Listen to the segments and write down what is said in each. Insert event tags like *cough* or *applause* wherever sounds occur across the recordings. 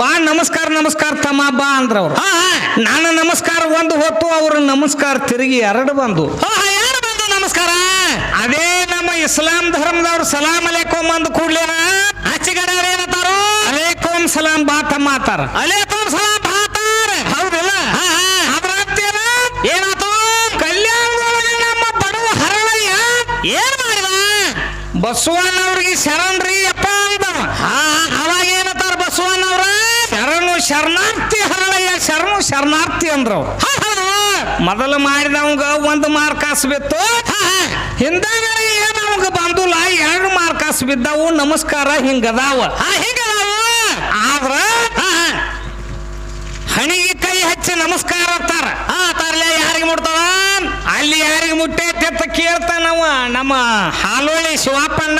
ಬಾ ನಮಸ್ಕಾರ ನಮಸ್ಕಾರ ತಮ್ಮ ಬಾ ಅಂದ್ರ ಅವ್ರು. ನಾನು ನಮಸ್ಕಾರ ಒಂದು ಹೊತ್ತು ಅವ್ರ ನಮಸ್ಕಾರ ತಿರುಗಿ ಎರಡು ಬಂದು. ಯಾರು ಬಂದು ನಮಸ್ಕಾರ? ಅದೇ ನಮ್ಮ ಇಸ್ಲಾಂ ಧರ್ಮದವ್ರು ಸಲಾಂ ಅಲೇಕೋಮ್ ಅಂದ ಕೂಡ್ಲೇನ ಅವ್ರು ಏನಂತಾರು? ಅಲೇಕೋಮ್ ಸಲಾಂ ಬಾ ತಮ್ಮ ಆತಾರ ಸಲಾಮ್ ಸಲಾಂ ಭಾತಾರ ಹೌದಿಲ್ಲ? ಹಾ ಹಾ. ಅದ್ರ ಅರ್ಥೇನ? ಏನಾತು? ಕಲ್ಯಾಣದೊಳಗೆ ನಮ್ಮ ಬಡವ ಹರಳಯ್ಯ. ಏನ್ ಮಾಡಿದ? ಬಸವಣ್ಣವ್ರಿಗೆ ಶರಣ್ರಿ ಅಪ್ಪ ಅಂದವ ಹಾ ಅವಾಗ ಏನಂತಾರ ಬಸವಣ್ಣವ್ರ ಶರಣು ಶರಣಾರ್ಥಿ ಹರಳಯ್ಯ ಶರಣು, ಶರಣಾರ್ಥಿ ಅಂದ್ರವ್ ಹೌದು ಮೊದಲು ಮಾಡಿದವಂಗ ಒಂದು ಮಾರ್ಕಾಸ್ ಬಿತ್ತು ಹಾ ಹಾ. ಹಿಂದಾಗಡೆ ಏನು ಅವಂಗ ಬಂದುಲ್ಲ, ಎರಡು ಮಾರ್ಕಾಸ್ ಬಿದ್ದಾವು ನಮಸ್ಕಾರ ಹಿಂಗದಾವ. ಆದ್ರ ಹಣಿಗೆ ಕೈ ಹಚ್ಚಿ ನಮಸ್ಕಾರ ಅಂತಾರ. ಆ ತರ್ಲೆ ಯಾರಿಗೆ ಮುಟ್ತಾವ? ಅಲ್ಲಿ ಯಾರಿಗೆ ಮುಟ್ಟೈತೆ ಅಂತ ಕೇಳ್ತಾನವ, ನಮ್ಮ ಹಾಲೋಳಿ ಶಿವಪ್ಪಣ್ಣ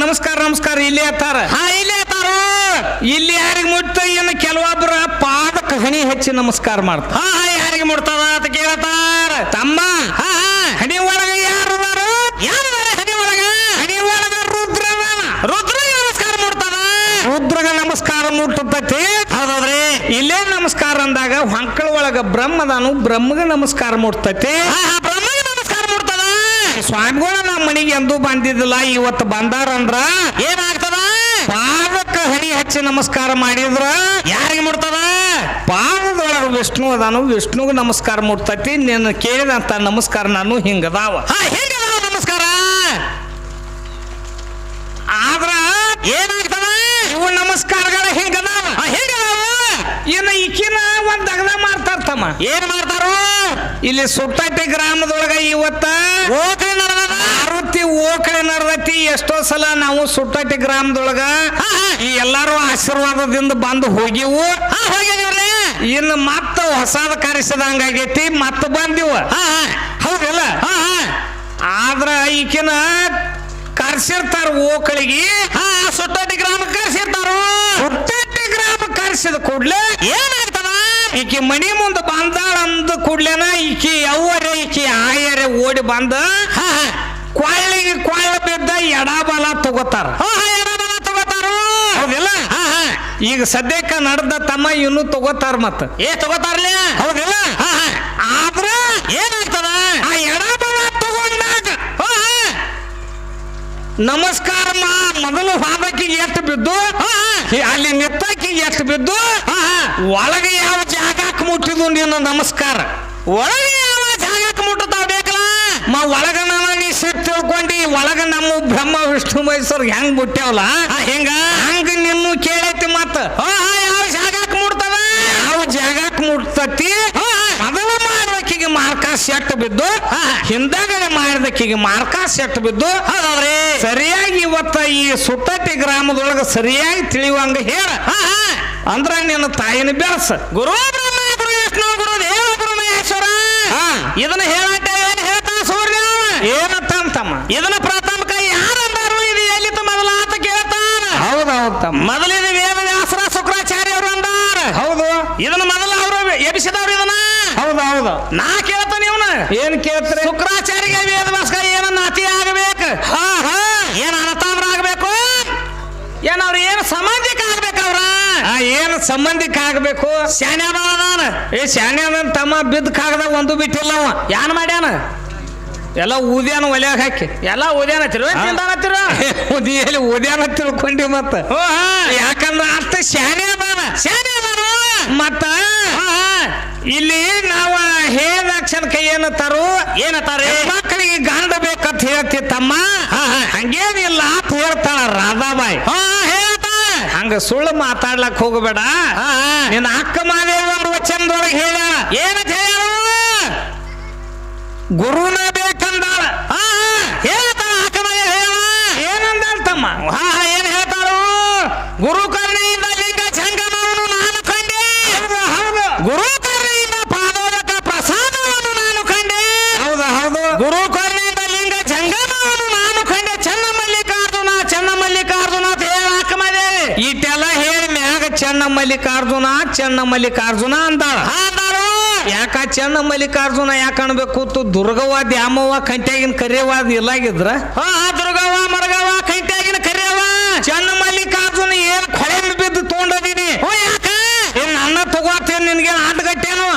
ನಮಸ್ಕಾರ ನಮಸ್ಕಾರ ಇಲ್ಲಿ ಹತ್ತಾರ ಹಾ ಇಲ್ಲೇ ಹತ್ತಾರ ಇಲ್ಲಿ ಯಾರಿಗೆ ಮುಟ್ಟ ಏನು ಕೆಲವೊಬ್ರ ಪಾದಕ್ಕೆ ಹಣಿ ಹಚ್ಚಿ ನಮಸ್ಕಾರ ಮಾಡ್ತಾರ. ಹಾ ಹಾ ಯಾರಿಗೆ ಮುಟ್ತದ ಅಂತ ಕೇಳ್ತಾರ. ತಮ್ಮ ಹಾ ಹಾ. ಹಣಿ ಒಳಗ ಯಾರು ಹಣಿ ಯಾರು ಒಳಗ? ಹಣಿ ಒಳಗ ರುದ್ರ ರುದ್ರ ನಮಸ್ಕಾರ ಮುಟ್ತದ? ರುದ್ರಗ ನಮಸ್ಕಾರ ಮುಟ್ಟತೈತಿ ಹೌದ್ರಿ ಇಲ್ಲೇ ನಮಸ್ಕಾರ ಅಂದಾಗ ಹೊಂಕಳ ಒಳಗ ಬ್ರಹ್ಮದಾನು ಬ್ರಹ್ಮಗ ನಮಸ್ಕಾರ ಮುಟ್ತೈತಿ. ಹಾ ಹಾ ಸ್ವಾಮಿಗಳು ನಮ್ಮ ಮನೆಗೆ ಎಂದೂ ಬಂದಿದ್ದಿಲ್ಲ ಇವತ್ತು ಬಂದಾರಂದ್ರ ಏನಾಗ್ತದ? ಪಾದಕ್ಕೆ ಹನಿ ಹಚ್ಚಿ ನಮಸ್ಕಾರ ಮಾಡಿದ್ರ ಯಾರಿಗೆ ಮುಡ್ತದ ಪಾದದೊಳಗ ವಿಷ್ಣು ಅದಾನು ವಿಷ್ಣುಗೆ ನಮಸ್ಕಾರ ಮುಟ್ತೈತಿ ನಿನ್ನ ಕೇಳಿದಂತ ನಮಸ್ಕಾರ ನಾನು ಹಿಂಗದಾವ. ನಮಸ್ಕಾರ? ಆದ್ರ ಏನಾಗ್ತದ? ಇವು ನಮಸ್ಕಾರಗಳ ಹಿಂಗದಾವ. ಹೆಂಗದಾವ? ಏನ ಈಕಿನ ಒಂದ್ ಅಗದ ಮಾಡ್ತಾರ ತಮ್ಮ. ಏನ್ ಮಾಡ್ತಾರು? ಇಲ್ಲಿ ಸುಟ್ಟಟ್ಟಿ ಗ್ರಾಮದೊಳಗ ಇವತ್ತ ಮಾರುತಿ ಓಕಳೆ ನಡದತಿ. ಎಷ್ಟೋ ಸಲ ನಾವು ಸುಟ್ಟಟ್ಟಿ ಗ್ರಾಮದೊಳಗ ಈ ಎಲ್ಲಾರು ಆಶೀರ್ವಾದದಿಂದ ಬಂದು ಹೋಗಿವು. ಇನ್ನು ಮತ್ತ ಹೊಸಾದ ಕರೆಸಿದಂಗಾಗೈತಿ ಮತ್ತ ಬಂದಿವ. ಹೌದಲ್ಲ? ಆದ್ರ ಈಕಿನ ಕರ್ಸಿರ್ತಾರ ಓಕಳಿಗೆ. ಸುಟ್ಟಟ್ಟಿ ಗ್ರಾಮ ಕರ್ಸಿರ್ತಾರು. ಸುಟ್ಟಟ್ಟಿ ಗ್ರಾಮ ಕರ್ಸಿದ ಕೂಡ್ಲೆ ಏನಾಗ್ತದ ಈಕೆ ಮನಿ ಮುಂದೆ ಬಂದಾಳ ಅಂದ ಕೂಡ್ಲೇನ ಓಡಿ ಬಂದ ಕೊಳ್ಳಿಗೆ ಕೊಳ್ಳ ಬಿದ್ದ ಎಡಬಲ ತಗೋತಾರ. ಹೌದಿಲ್ಲ? ಈಗ ಸದ್ಯಕ್ಕ ನಡೆದ ತಮ್ಮ ಇನ್ನೂ ತಗೋತಾರ ಮತ್ತ. ಏ ತಗೋತಾರಲ್ಲ ಹೌದಿಲ್ಲ? ಆದ್ರ ಏನಾಗ್ತದ? ಆ ಎಡಬಲ ತಗೊಂಡಾಗ ನಮಸ್ಕಾರ ಮಾ ಮೊದಲು ಹಾದಕ್ಕೆ ಎಷ್ಟು ಬಿದ್ದು ಅಲ್ಲಿ ನಿತ್ತಕ್ಕಿಗೆ ಎಷ್ಟು ಬಿದ್ದು ಒಳಗೆ ಯಾವ ಜಾಗಕ್ಕೆ ಮುಟ್ಟಿದ್ದು ನಿನ್ನ ನಮಸ್ಕಾರ? ಒಳಗೆ ಯಾವ ಜಾಗಕ್ಕೆ ಮುಟ್ಟುತ್ತಾವ ಬೇಕಲ್ಲ ಮ ಒಳಗ ನಾನು ನೀ ಸಿಟ್ಟು ತಿಳ್ಕೊಂಡಿ ಒಳಗ ನಮ್ಮ ಬ್ರಹ್ಮ ವಿಷ್ಣು ಮೈಸೂರ್ ಹೆಂಗ್ ಬಿಟ್ಟೇವಲ್ಲ ಹೆಂಗ? ಹಂಗ ನಿನ್ನ ಕೇಳೈತಿ ಮತ್ತ. ಯಾವ ಜಾಗಕ್ಕೆ ಮುಡ್ತವ ಯಾವ ಜಾಗಕ್ಕೆ ಮುಟ್ತತಿ? ಮೊದಲು ಮಾಡ್ಬೇಕಿಗೆ ಮಾರ್ಕಾಸ್ ಎಟ್ಟು ಬಿದ್ದು. ಹಿಂದಾಗಡೆ ಮಾರ್ಕ ಸೆಟ್ ಬಿದ್ದು ಹೌದೌದ್ರಿ. ಸರಿಯಾಗಿ ಇವತ್ತ ಈ ಸುತ್ತಟ್ಟಿ ಗ್ರಾಮದೊಳಗ ಸರಿಯಾಗಿ ತಿಳಿಯುವಂಗ ಹೇಳ. ಅಂದ್ರ ನಿನ್ನ ತಾಯಿನ ಬೆಳಸ ಗುರು ಬ್ರಹ್ಮ ವಿಷ್ಣು ಗುರು ದೇವ ಹಾ. ಇದನ್ನ ಹೇಳಂತ ಇದನ್ನ ಪ್ರಥಮಕ ಯಾರಂದಾರು ಇದು ಎಲ್ಲಿತ್ತು ಮೊದಲ ಆತ ಕೇಳ್ತಾನ? ಹೌದು ತಮ್ಮ. ಮೊದಲಿದ ವೇದ ವ್ಯಾಸರ ಶುಕ್ರಾಚಾರ್ಯ ಅವರು ಅಂದಾರ ಹೌದು. ಇದನ್ನ ಮೊದಲ ಅವರು ಎಬ್ಬಿಸಿದವ್ರು ಇದನ್ನ. ಹೌದು ಹೌದು. ನಾ ಕೇಳ್ತಾನೆ ಇವನ. ಏನ್ ಕೇಳ್ತಾರೆ? ಶುಕ್ರಾಚಾರ್ಯ ವೇದ ಭಾಸ್ಕರ ಏನ ನಾತಿ ಆಗಬೇಕು? ಹಾ ಹಾ. ಏನ್ ಅನತಾಮ್ರ ಆಗಬೇಕು? ಏನ್ ಅವ್ರು ಏನ್ ಸಮಾಜಕ್ಕೆ ಆಗ್ಬೇಕು ಅವ್ರ? ಏನ್ ಸಂಬಂಧಿಕ ಆಗ್ಬೇಕು? ಶಾನ್ಯಾದ ಏ ಶಾನ್ಯಾದ ತಮ್ಮ ಬಿದ್ದ ಕಾಗದ ಒಂದು ಬಿಟ್ಟಿಲ್ಲ ಅವ. ಯಾನ್ ಮಾಡ್ಯಾನ? ಎಲ್ಲ ಊದ್ಯಾನ ಒಲೆಯಾಗ ಹಾಕಿ. ಎಲ್ಲ ಓದ್ಯಾನ ತಿರು ತಿಂದಾನತ್ತಿರ ಉದಿಯಲ್ಲಿ *laughs* ಊದ್ಯಾನ ತಿಳ್ಕೊಂಡಿ ಮತ್ತ. ಯಾಕಂದ್ರ ಅರ್ಥ ಶಾನೆ ಅದಾನ ಶಾನ್ಯ ಬಾರ ಮತ್ತ ಇಲ್ಲಿ ನಾವ ಹೇಳಿದ ಕೈ ಏನತ್ತಾರು ಏನತ್ತಾರೆ ಮಕ್ಕಳಿಗೆ ಗಾಂಡ ಬೇಕಂತ ಹೇಳ್ತಿ ತಮ್ಮ. ಹಂಗೇನಿಲ್ಲ ಅಂತ ಹೇಳ್ತಾಳ ರಾಧಾಬಾಯಿ. ಹಂಗ ಸುಳ್ಳು ಮಾತಾಡ್ಲಕ್ ಹೋಗಬೇಡ. ನಿನ್ನ ಅಕ್ಕ ಮಾದೇವ ಅವ್ರ ವಚನದೊಳಗೆ ಹೇಳ ಏನಂತ ಹೇಳು ಗುರುನ ಬೇಕಂದಾಳ ಹಾ ಹಾ ಹೇಳ್ತಾಳ ಹಾಕಮಯ್ಯ ಹೇಳ ಏನಂದಾಳ ತಮ್ಮ ಹಾ ಹಾ ಏನ್ ಹೇಳ್ತಾರು ಗುರು ಕರ್ಣೆಯಿಂದ ಲಿಂಗ ಜಂಗಮವನ್ನು ನಾನು ಕಂಡೆ ಗುರು ಕರ್ಣೆಯಿಂದ ಪಾದೋದಕ ಪ್ರಸಾದವನ್ನು ನಾನು ಕಂಡೆ ಹೌದು ಹೌದು ಗುರು ಕರ್ಣೆಯಿಂದ ಲಿಂಗ ಜಂಗಮವನ್ನು ನಾನು ಕಂಡೆ ಚನ್ನ ಮಲ್ಲಿಕಾರ್ಜುನ ಚನ್ನ ಮಲ್ಲಿಕಾರ್ಜುನ ಅಂತ ಹೇಳ ಹಾಕಮದೆ ಇಟ್ಟೆಲ್ಲ ಹೇಳಿ ಮ್ಯಾಗ ಚೆನ್ನ ಮಲ್ಲಿಕಾರ್ಜುನ ಚೆನ್ನ ಮಲ್ಲಿಕಾರ್ಜುನ ಅಂದಾಳ. ಯಾಕ ಚೆನ್ನ ಮಲ್ಲಿಕಾರ್ಜುನ ಯಾಕೆ ಅನ್ಬೇಕು ತು ದುರ್ಗವ್ವ ದ್ಯಾಮವ್ವ ಕಂಟ್ಯಾಗಿನ ಕರಿಯವಾದ ಇಲ್ಲಾಗಿದ್ರ ಹಾ ದುರ್ಗವ್ವ ಮರಗವ ಕಂಟ್ಯಾಗಿನ ಕರಿಯವ ಚೆನ್ನ ಮಲ್ಲಿಕಾರ್ಜುನ ಏನ್ ಕೊಳೆ ಬಿದ್ದು ತಗೊಂಡದೀನಿ? ಇನ್ ನನ್ನ ತಗೋತೇನ್ ನಿನ್ಗೆ ಆಟಗಟ್ಟೇನು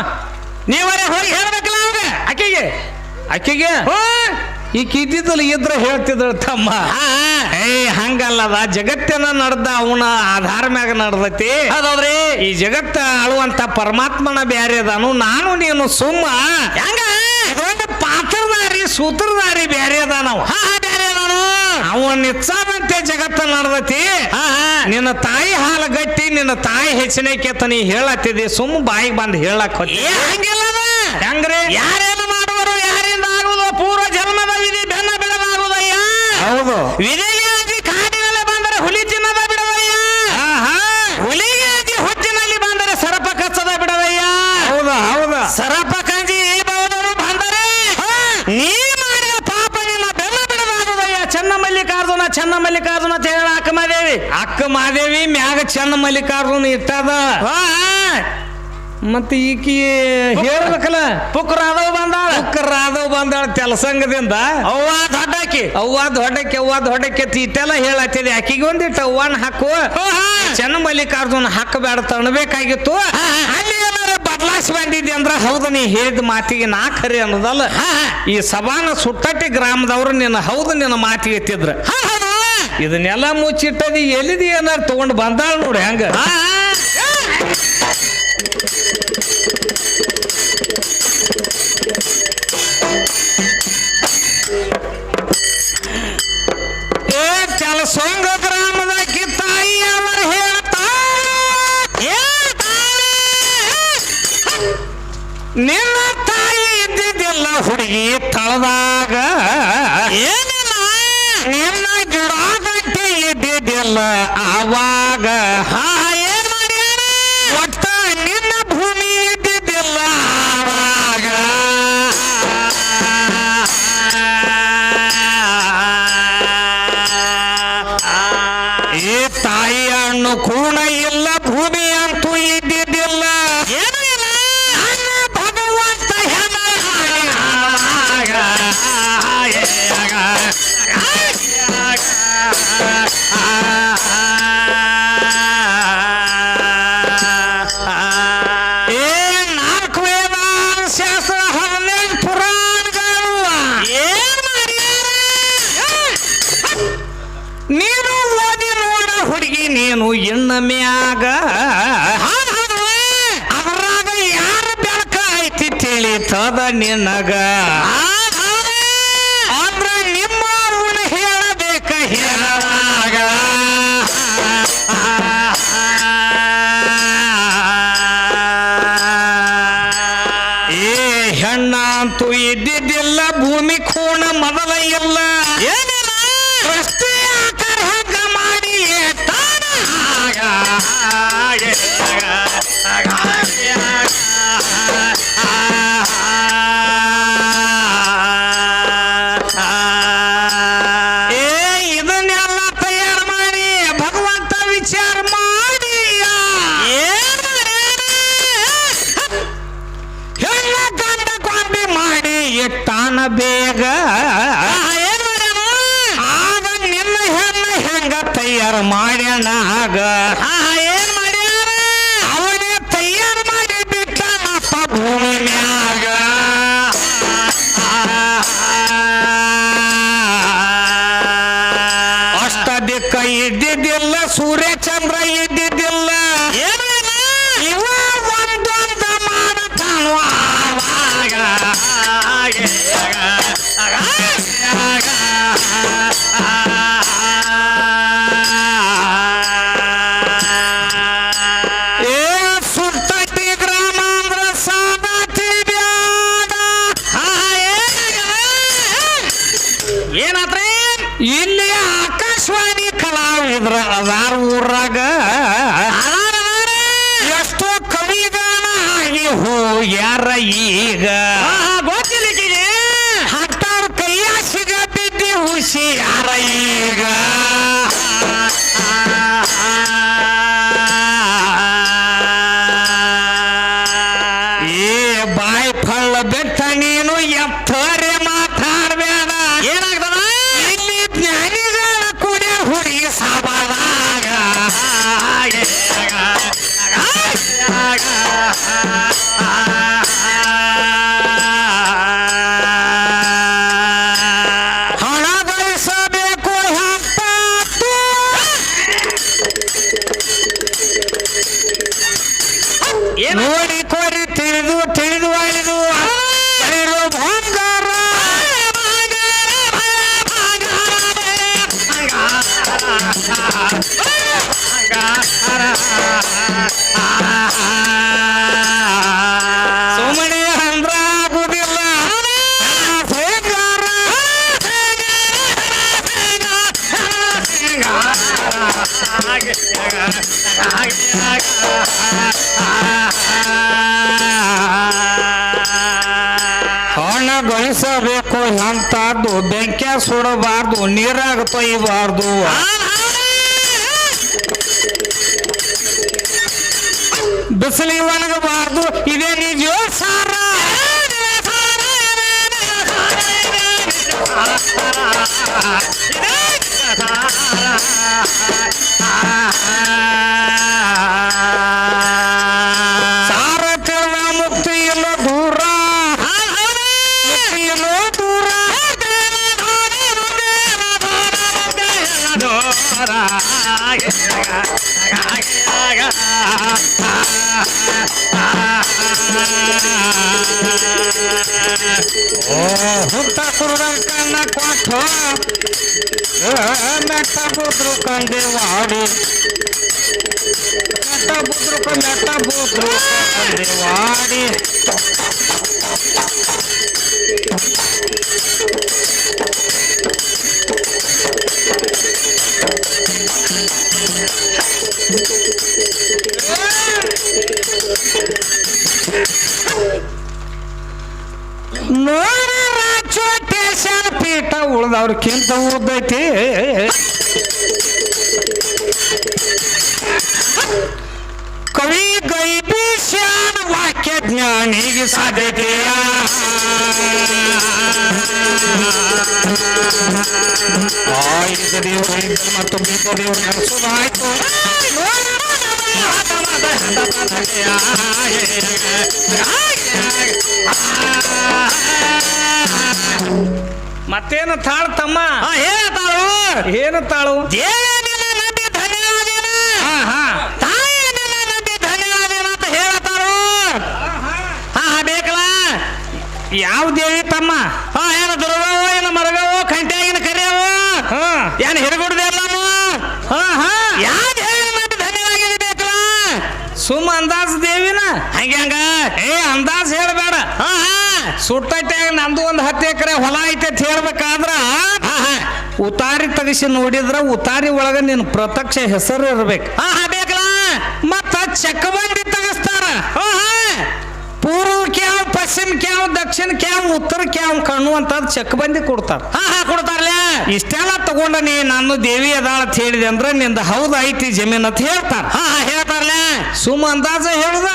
ನೀವರೇ ಹೋಗಿ ಹೇಳ್ಬೇಕಲ್ಲ ಅವ್ರಿಗೆ. ಅಕ್ಕಿಗೆ ಆಕೆಗೆ ಹೋ ಈಗ ಕೀತಿದ್ದಲ್ಲಿ ಇದ್ರೆ ಹೇಳ್ತಿದ್ರು ತಮ್ಮ. ಏ ಹಂಗಲ್ಲದ ಜಗತ್ತಿನ ನಡ್ದ ಅವನ ಆಧಾರ ಮ್ಯಾಗ ನಡ್ದತಿ. ಹೌದೌದ್ರಿ. ಈ ಜಗತ್ತ ಅಳುವಂತ ಪರಮಾತ್ಮನ ಬ್ಯಾರೆ ಅದಾನು ನಾನು ನೀನು ಸುಮ್ಮ. ಹೆಂಗ? ಪಾತ್ರದಾರಿ ಸೂತ್ರದಾರಿ ಬ್ಯಾರೆ ಅದ ನಾನು ಅವನ್ ಇಚ್ಛಾದಂತೆ ಜಗತ್ತ ನಡ್ದತಿ. ನಿನ್ನ ತಾಯಿ ಹಾಲು ಗಟ್ಟಿ ನಿನ್ನ ತಾಯಿ ಹೆಚ್ಚಿನಕ್ಕೆ ನೀ ಹೇಳತ್ತಿದಿ ಸುಮ್ಮ ಬಾಯಿಗೆ ಬಂದು ಹೇಳಕ್ ಹೋಗಿ ಹಂಗಿಲ್ಲ. ಹೆಂಗ್ರಿ? ಯಾರೇನು ಹೌದು. ವಿಧಿಗೆ ಅಜ್ಜಿ ಕಾಡಿನಲ್ಲಿ ಬಂದರೆ ಹುಲಿ ತಿನ್ನದ ಬಿಡವಯ್ಯ ಆಹಾ. ಹುಲಿಗೆ ಅಜ್ಜಿ ಹುಚ್ಚಿನಲ್ಲಿ ಬಂದರೆ ಸರಪ ಕಚ್ಚದ ಬಿಡವಯ್ಯ ಹೌದ ಹೌದು. ಸರಪ ಕಂಜಿ ಈ ಬೌದರು ನೀ ಮಾಡಿದ ಪಾಪ ನಿನ್ನ ಬೆಲ್ಲ ಬಿಡದಾಗುದಯ್ಯ ಚೆನ್ನ ಮಲ್ಲಿಕಾರ್ಜುನ ಚೆನ್ನ ಮಲ್ಲಿಕಾರ್ಜುನ ಅಂತ ಹೇಳ ಅಕ್ಕಮಾದೇವಿ ಅಕ್ಕ ಮಾದೇವಿ ಮ್ಯಾಗ ಚೆನ್ನ ಮಲ್ಲಿಕಾರ್ಜುನ ಇಟ್ಟದ ಮತ್ತೆ ಈಕಿ ಹೇಳ್ಬೇಕಲ್ಲ ರಾಧವ್ ಬಂದಾಳ. ರಾಧವ್ ಬಂದಾಳ ತೆಲಸಂಗದಿಂದ ಅವ್ವ ದೊಡ್ಡಾಕಿ. ಅವ್ವ ದೊಡ್ಡಕ್ಕೆ ಅವ್ವ ದೊಡ್ಡಕ್ಕೆ ಇಟ್ಟೆಲ್ಲ ಹೇಳತ್ತಿದೆ ಅಕ್ಕಿಗೆ ಒಂದಿಟ್ಟು ಅವ್ವನ ಹಾಕು. ಚೆನ್ನ ಮಲ್ಲಿಕಾರ್ಜುನ ಹಾಕಬೇಡ ತಣಬೇಕಾಗಿತ್ತು ಅಲ್ಲಿ ಏನಾರ ಬದಲಾಯಿಸಿ ಬಂದಿದ್ದೆ ಅಂದ್ರೆ ಹೌದು ನೀ ಹೇಳಿದ ಮಾತಿಗೆ ನಾ ಖರೆ ಅನ್ನೋದಲ್ಲ. ಈ ಸಭಾನ ಸುಟ್ಟಟ್ಟಿ ಗ್ರಾಮದವ್ರು ನಿನ್ನ ಹೌದು ನಿನ್ನ ಮಾತಿಗೆ ಎತ್ತಿದ್ರ. ಇದನ್ನೆಲ್ಲ ಮುಚ್ಚಿಟ್ಟದಿ ಎಲ್ಲಿದಿ ಏನಾರು ತಗೊಂಡು ಬಂದಾಳ ನೋಡಿ ಹೆಂಗ? ಆವಾಗ. ಒಟ್ಟ ನಿನ್ನ ಭೂಮಿ ಇದ್ದಿದ್ದಿಲ್ಲ ಆವಾಗ. ಈ ತಾಯಿ ಹಣ್ಣು ಕೂಣ ಇಲ್ಲ ಭೂಮಿ ಅಂತೂ ಇದ್ದಿದ್ದಿಲ್ಲ. ನೀನು ಇನ್ನ ಮ್ಯಾಗ? ಅದ್ರಾಗ ಯಾರ ಬೆಳಕ ಐತಿ ತಿಳಿತದ ನಿನಗ? ಮಾಡ್ಯಾನ ಆಗ. ಬಿದ್ದಿ ಹುಸಿ ಹಣ ಗಳಿಸಬೇಕು ಅಂತದ್ದು ಬೆಂಕ್ಯ ಸುಡಬಾರ್ದು ನೀರಾಗ ತೊಯ್ಯಬಾರ್ದು ಬಿಸಿಲಿಗೆ ಒಣಗಬಾರ್ದು ಇದೇ ನಿಜ ಸಾರ ಸಾರ ಓ ಹುಟ್ಟ ಕುರುಡ ಕಣ್ಣ ಕೊಟ್ಟ ಮೆಟ್ಟ ಬುದ್ರು ಕಂದೆ ವಾಡಿ ಮೆಟ್ಟ ಬುದ್ರು ಮೆಟ್ಟ ಬುದ್ರು ಕಂದೆ ವಾಡಿ ನೋಡಿರ ಚೋಟೇಶನ ಪೀಠ ಉಳ್ದವ್ರಕ್ಕಿಂತ ಉದ್ದೈತಿ ಕವಿ ಗೈಬೀಶ್ಯಾನ ವಾಕ್ಯ ಜ್ಞಾನಿಗೆ ಸಾಧ್ಯತೆಯ ಆಯ್ದ ದೇವರು ಇದ್ದ ಮತ್ತು ಬಿದ್ದ ದೇವರು ನಡೆಸೋದಾಯ್ತು ಮತ್ತೇನು ತಾಳು ತಮ್ಮ? ಏನು ತಾಳು? ಹಾ ಬೇಕಲ್ಲ? ಯಾವ ದೇವಿ ತಮ್ಮ? ಹಾ ಏನು ದುರ್ಗವೋ ಏನು ಮರಗವೋ ಕಂಟ್ಯಾಗಿನ ಕರಿಯವೋ? ಹಾ. ಏನು ಹಿರಗುಡ್ದೆ ಎಲ್ಲಾನು ಹಾ ಹಾ. ಯಾವ ನಂಬಿ ಧನ್ಯವಾಗಿದೆ ಬೇಕಲ್ಲ? ಸುಮ್ಮ ಅಂದಾಜ್ ದೇವಿನ? ಹಂಗೆ ಹಂಗ. ಏ ಅಂದಾಜ್ ಸುಟ್ಟೈತೆ ನಂದು ಒಂದು ಹತ್ತು ಎಕರೆ ಹೊಲ ಐತೆ ಅಂತ ಹೇಳ್ಬೇಕಾದ್ರ ಉತಾರಿ ತಗಿಸಿ ನೋಡಿದ್ರ, ಉತಾರಿ ಒಳಗ ನಿನ್ ಪ್ರತ್ಯಕ್ಷ ಹೆಸರು ಇರ್ಬೇಕು. ಬೇಕಲ್ಲ ಮತ್ತ ಚಕ್ಕಬಂದಿ ತಗಸ್ತಾರ. ಪೂರ್ವ ಕ್ಯಾವ್, ಪಶ್ಚಿಮ ಕ್ಯಾವ್, ದಕ್ಷಿಣ ಕ್ಯಾವ್, ಉತ್ತರ ಕ್ಯಾವ್, ಕಣ್ಣು ಅಂತ ಚಕ್ಕಬಂದಿ ಕೊಡ್ತಾರ. ಹಾ ಇಷ್ಟೆಲ್ಲ ತಗೊಂಡ ನೀ ನಾನು ದೇವಿ ಅದಾಳ ಅಂತ ಹೇಳಿದೆ ಅಂದ್ರೆ ನಿಂದ ಹೌದು ಐತಿ ಜಮೀನ್ ಅಂತ ಹೇಳ್ತಾರ. ಹಾ ಹಾ ಹೇಳ್ತಾರಲ್ಲ ಸುಮ್ಮ ಅಂದಾಜ ಹೇಳುದ?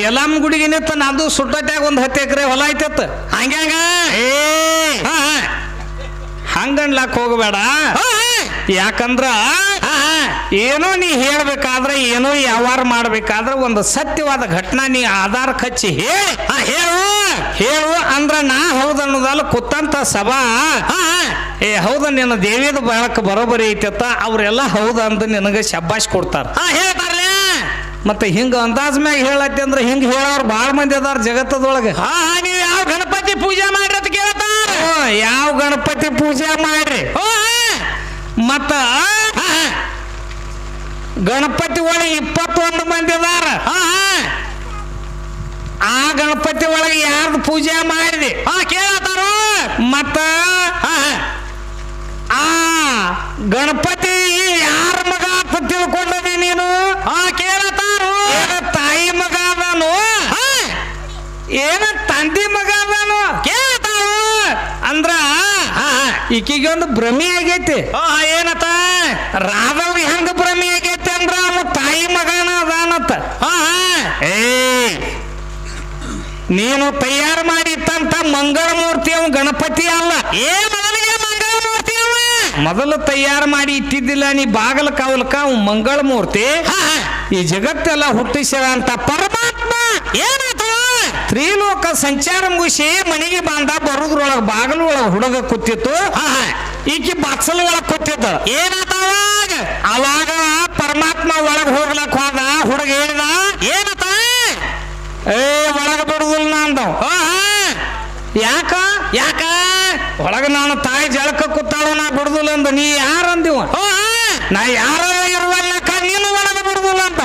ಎಲ್ಲಮ್ಮ ಗುಡಿಗೆ ನಿಂತ ನಂದು ಸುಟ್ಟಟ್ಯಾಗ ಒಂದು ಹತ್ತು ಎಕರೆ ಹೊಲ ಐತತ್ತ ಹಂಗೆ ಹಾ ಹಾ. ಹಂಗನ್ಲಾಕ್ ಹೋಗಬೇಡ. ಹಾ ಯಾಕಂದ್ರ ಹಾ ಹಾ. ಏನೋ ನೀ ಹೇಳ್ಬೇಕಾದ್ರೆ ಏನೋ ವ್ಯವಹಾರ ಮಾಡ್ಬೇಕಾದ್ರೆ ಒಂದು ಸತ್ಯವಾದ ಘಟನಾ ನೀ ಆಧಾರ ಕಚ್ಚಿ ಹೇಳಿ. ಹಾ ಹೇಳು. ಅಂದ್ರ ನಾ ಹೌದನ್ನೋದಲ್ಲ ಕುತ್ತಂತ ಸಭಾ. ಹಾ ಹಾ. ಏ ಹೌದ ನಿನ್ನ ದೇವಿದ ಬಳಕ ಬರೋಬರಿ ಐತತ್ತ ಅವರೆಲ್ಲ ಹೌದ ಅಂತ ನಿನಗೆ ಶಬ್ಬಾಶ್ ಕೊಡ್ತಾರ. ಆ ಹೇಳ್ತಾರಲ್ಲ ಮತ್ತೆ ಹಿಂಗೆ ಅಂದಾಜ್ ಮ್ಯಾಗ ಹೇಳತ್ತೆ ಅಂದ್ರೆ ಹಿಂಗ ಹೇಳೋರು ಭಾಳ ಮಂದಿ ಅದಾರ ಜಗತ್ತದೊಳಗೆ. ಹಾ ನೀವು ಯಾವ ಗಣಪತಿ ಪೂಜೆ ಮಾಡ್ರಿ ಅಂತ ಕೇಳ್ತಾರ ಯಾವ ಗಣಪತಿ ಪೂಜೆ ಮಾಡ್ರಿ? ಮತ್ತ ಗಣಪತಿ ಒಳಗೆ ಇಪ್ಪತ್ತೊಂದು ಮಂದಿ ಅದಾರ. ಆ ಗಣಪತಿ ಒಳಗೆ ಯಾರ್ದು ಪೂಜೆ ಮಾಡಿದೆ? ಹಾ ಕೇಳತ್ತಾರ? ಮತ್ತ ಆ ಗಣಪತಿ ಯಾರ ಮಗ ಅಂತ ತಿಳ್ಕೊಂಡದಿ ನೀನು? ಹಾ ಏನ ತಾಯಿ ಮಗ ಅದಾನು? ಏನ ತಂದಿ ಮಗ ಅದಾನು? ಕೇಳತಾರು ಅಂದ್ರ ಈಕಿಗೆ ಒಂದು ಭ್ರಮೆ ಆಗೈತಿ. ಹಾ ಏನತ್ತ ರಾಧವ್ ಹೆಂಗ ಭ್ರಮೆ ಆಗೈತಿ ಅಂದ್ರ ಅವ ತಾಯಿ ಮಗನ ಅದಾನತ್ತ ಏ ನೀನು ತಯಾರು ಮಾಡಿತ್ತಂತ ಮಂಗಳ ಮೂರ್ತಿ ಅವ ಗಣಪತಿ ಅಲ್ಲ. ಏ ಮೊದಲಿಗೆ ಮಂಗಳ ಮೂರ್ತಿ ಅವ. ಮೊದಲು ತಯಾರು ಮಾಡಿ ಇಟ್ಟಿದ್ದಿಲ್ಲ ನೀ ಬಾಗಲ ಕಾವಲಕ ಅವ್ ಮಂಗಳ ಮೂರ್ತಿ ಈ ಜಗತ್ತೆಲ್ಲ ಹುಟ್ಟಿಸಿದಂತ ಪರಮಾತ್ಮ ಏನಾಯ್ತು? ತ್ರಿಲೋಕ ಸಂಚಾರ ಮುಗಿಸಿ ಮನೆಗೆ ಬಂದ ಬರುದ್ರೊಳಗ ಬಾಗಿಲು ಒಳಗ ಹುಡುಗ ಕೂತಿತ್ತು. ಈಕಿ ಬಾಕ್ಸಲ್ ಒಳಗ ಕೂತಿದ್ದ. ಏನಾಯ್ತು ಅವಾಗ? ಅವಾಗ ಪರಮಾತ್ಮ ಒಳಗ ಹೋಗ್ಲಕ್ ಹೋದ ಹುಡುಗ ಹೇಳಿದ ಏನತ ಏ ಒಳಗ ಬಿಡುದಿಲ್ಲ ನಂದವ್ ಯಾಕ? ಯಾಕ? ಒಳಗ ನಾನು ತಾಯಿ ಜಳಕ ಕೂತಾಳು ನಾ ಬಿಡುದಿಲ್ಲ ಅಂದ. ನೀ ಯಾರಂದಿವ? ಅಂದಿವ ನಾ ಯಾರ ಅಂತ.